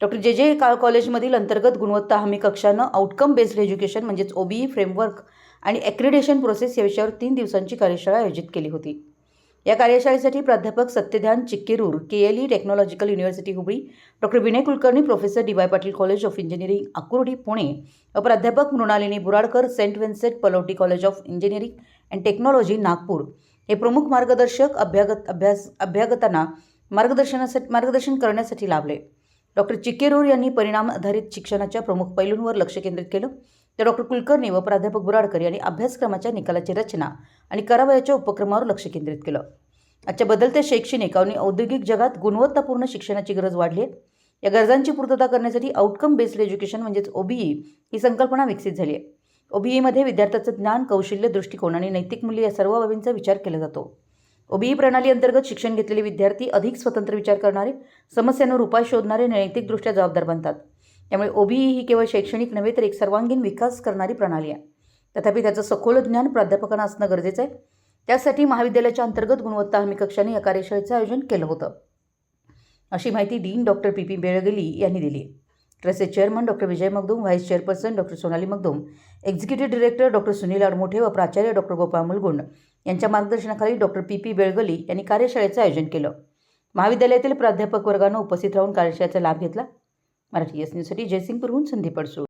Doctor जे जे का कॉलेजमधील अंतर्गत गुणवत्ता हमी कक्षानं आउटकम बेस्ड एज्युकेशन म्हणजेच ओबीई फ्रेमवर्क आणि ॲक्रिडेशन प्रोसेस या विषयावर तीन दिवसांची कार्यशाळा आयोजित केली होती. या कार्यशाळेसाठी प्राध्यापक Satyadhyan Chikkerur K L E technological university Hubli doctor Vinay Kulkarni professor D Y Patil college of engineering Akurdi Pune व प्राध्यापक Mrinalini Buradkar saint Vincent Pallotti college of engineering and technology Nagpur. हे प्रमुख मार्गदर्शक अभ्यागत अभ्यास अभ्यागतांना मार्गदर्शनासाठी मार्गदर्शन करण्यासाठी लाभले. डॉक्टर चिकेरूर यांनी परिणाम आधारित शिक्षणाच्या प्रमुख पैलूंवर लक्ष केंद्रित केलं. तर डॉक्टर कुलकर्णी व प्राध्यापक बुराडकर यांनी अभ्यासक्रमाच्या निकालाची रचना आणि करावयाच्या उपक्रमावर लक्ष केंद्रित केलं. आजच्या बदलत्या शैक्षणिक आणि औद्योगिक जगात गुणवत्तापूर्ण शिक्षणाची गरज वाढली आहे. या गरजांची पूर्तता करण्यासाठी आउटकम बेस्ड एज्युकेशन म्हणजेच ओबीई ही संकल्पना विकसित झाली आहे. ओबीईमध्ये विद्यार्थ्याचं ज्ञान कौशल्य दृष्टिकोन आणि नैतिक मूल्य या सर्व बाबींचा विचार केला जातो. ओबीई प्रणाली अंतर्गत शिक्षण घेतलेले विद्यार्थी अधिक स्वतंत्र विचार करणारे समस्यांवर उपाय शोधणारे नैतिकदृष्ट्या जबाबदार बनतात. त्यामुळे ओबीई ही केवळ शैक्षणिक नव्हे तर एक सर्वांगीण विकास करणारी प्रणाली आहे. तथापि त्याचं सखोल ज्ञान प्राध्यापकांना असणं गरजेचं आहे. त्यासाठी महाविद्यालयाच्या अंतर्गत गुणवत्ता हमी कक्षाने या कार्यशाळेचं आयोजन केलं होतं. अशी माहिती dean doctor P P Belgali यांनी दिली ट्रस्टचे chairman doctor Vijay Magdum vice chairperson doctor Sonali Magdum executive director doctor Sunil Admothe व प्राचार्य डॉक्टर गोपाळ मुलगुंड यांच्या मार्गदर्शनाखाली डॉक्टर पी पी बेळगली यांनी कार्यशाळेचं आयोजन केलं. महाविद्यालयातील प्राध्यापक वर्गानं उपस्थित राहून कार्यशाळेचा लाभ घेतला. मराठी एस न्यूजसाठी जयसिंगपूरहून संधी पडसू